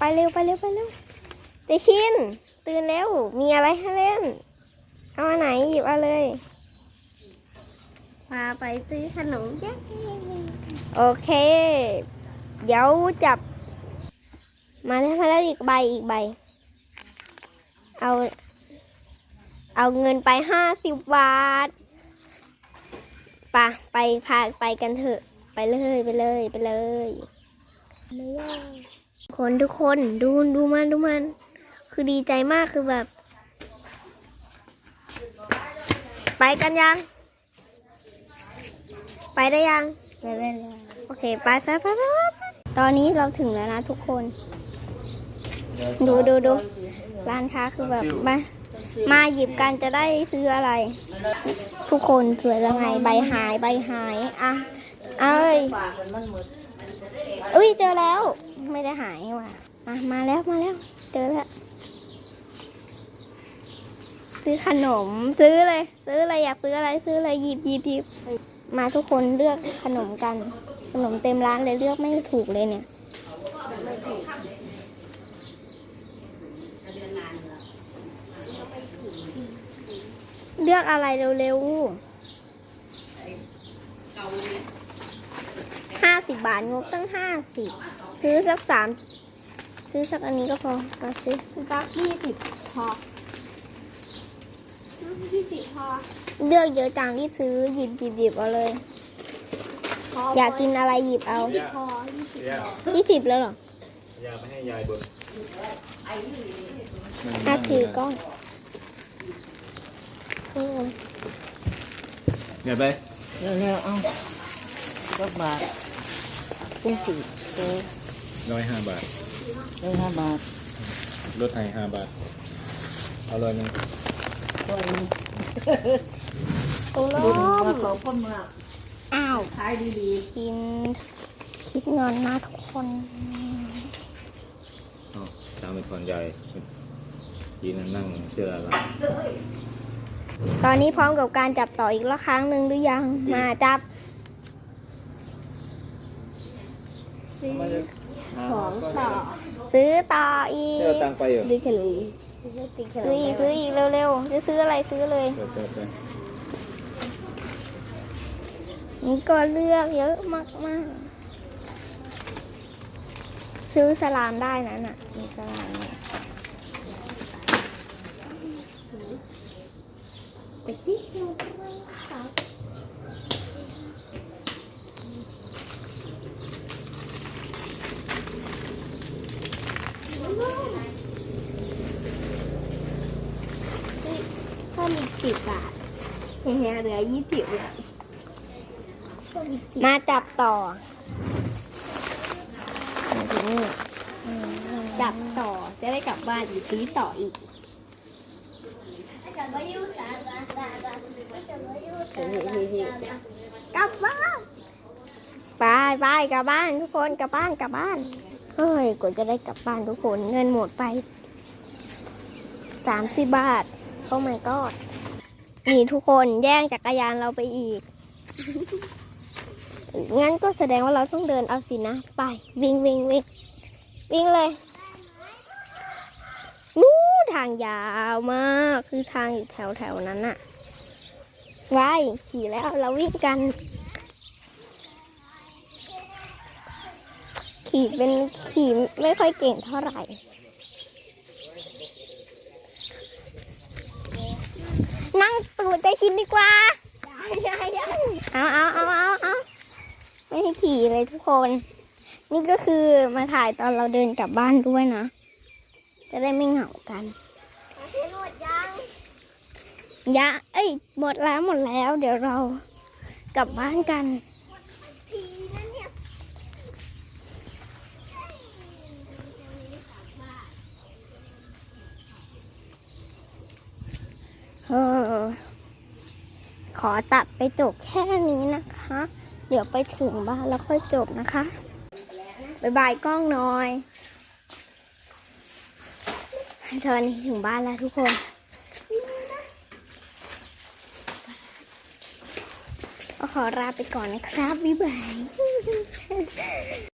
ไปเร็วไปเร็วไปเร็วเตชินตื่นเร็วมีอะไรให้เล่น เอาอันไหนหยิบเอาเลยพาไปซื้อขนมเยอะโอเค เดี๋ยวจับ มาแล้วมาแล้วอีกใบอีกใบ เอา เอาเงินไปห้าสิบบาทไปะไปพาไปกันเถอะ ไปเลยไปเลยไปเลย คนทุกคนดูดูมันดูมัน คือดีใจมากคือแบบ ไปกันยัง ไปได้ยังไปได้แล้วโอเคไปไปไปไปไปตอนนี้เราถึงแล้วนะทุกคน ดูดูดูร้านค้าคือแบบมามาหยิบกันจะได้ซื้ออะไร ทุกคนสวยแล้วไงใบหายใบหายอะ เอ้ยปากมันมันหมดอุ้ยเจอแล้ว ไม่ได้หายว่ะมามาแล้วมาแล้ว เจอแล้วซื้อขนมซื้อเลย ซื้ออะไรอยากซื้ออะไรซื้ออะไรหยิบหยิบหยิบมาทุกคนเลือกขนมกัน ขนมเต็มร้านเลยเลือกไม่ถูกเลยเนี่ยเลือกอะไรเร็วๆห้าสิ บบาทงบตั้งห้าสิบซื้อสักสามซื้อสักอันนี้ก็พอมาซื้อสักยี่สิบพอยี่สิบพอเลือกเยอะจังรีบซื้อหยิบหยิบหยิบเอาเลยพออยากกินอะไรหยิบเอาพอยี่สิบย่ายี่สิบแล้วเหรอยาไม่ให้ยายบนอะถือกล้องเออเดี๋ยวไปเร็วๆเอาสักบาท ยี่สิบเจ๊ร้อยห้าบาทได้ห้าบาทลดให้ห้าบาทเอาเลยหนึงตัวนี้โอ้โบุญหมาขอบคุณมากอ้าวขายดีกินคิดเงินนะทุกคนเอาตามเป็นคนใหญ่ยีนนั่งเชื่ออะไรตอนนี้พร้อมกับการจับต่ออีกละครั้งหนึ่งหรือยังมาจับ ของต่อ ซื้อต่ออีเชื่อกตังค์ไปเหรอดีขนมซื้ออีกซื้ออีกเร็วๆจะซื้ออะไรซื้อเลยเดี๋ยวเดี๋ยวเดี๋ยวนี่ก็เลือกเยอะมากมากๆซื้อสลามได้นะน่ะมีสลามเนี่ยไปที่เพิ่มอีก สิบบาทเฮียเหลือยี่สิบเลยมาจับต่อมาถึงนี่จับต่อจะได้กลับบ้านอีกซื้อต่ออีกกลับบ้านไปไปกลับบ้านทุกคนกลับบ้านกลับบ้านเฮ้ยกว่าจะได้กลับบ้านทุกคนเงินหมดไปสามสิบบาทโอ้ my god นี่ทุกคนแย่งจักรยานเราไปอีก งั้นก็แสดงว่าเราต้องเดินเอาสินะ ไป วิ่งวิ่งวิ่งวิ่งเลยนู้ทางยาวมาก คือทางอยู่แถวแถวนั้นอะไว้ขี่แล้วเราวิ่งกัน ขี่เป็นขี่ไม่ค่อยเก่งเท่าไหร่ นั่ง ตูดแต่ชินดีกว่า เอาเอาเอาเอาเอาไม่ให้ขี่เลยทุกคน นี่ก็คือมาถ่ายตอนเราเดินกลับบ้านด้วยนะ จะได้ไม่เหงากัน หมดยังยะ เอ้ย หมดแล้วหมดแล้ว เดี๋ยวเรากลับบ้านกันเออข อตัดไปจบแค่นี้นะคะ เดี๋ยวไปถึงบ้านแล้วค่อยจบนะคะบายบายกล้องหน่อยเธอนี่ถึงบ้านแล้วทุกคนก็ขอลาไปก่อนนะครับ บ๊ายบาย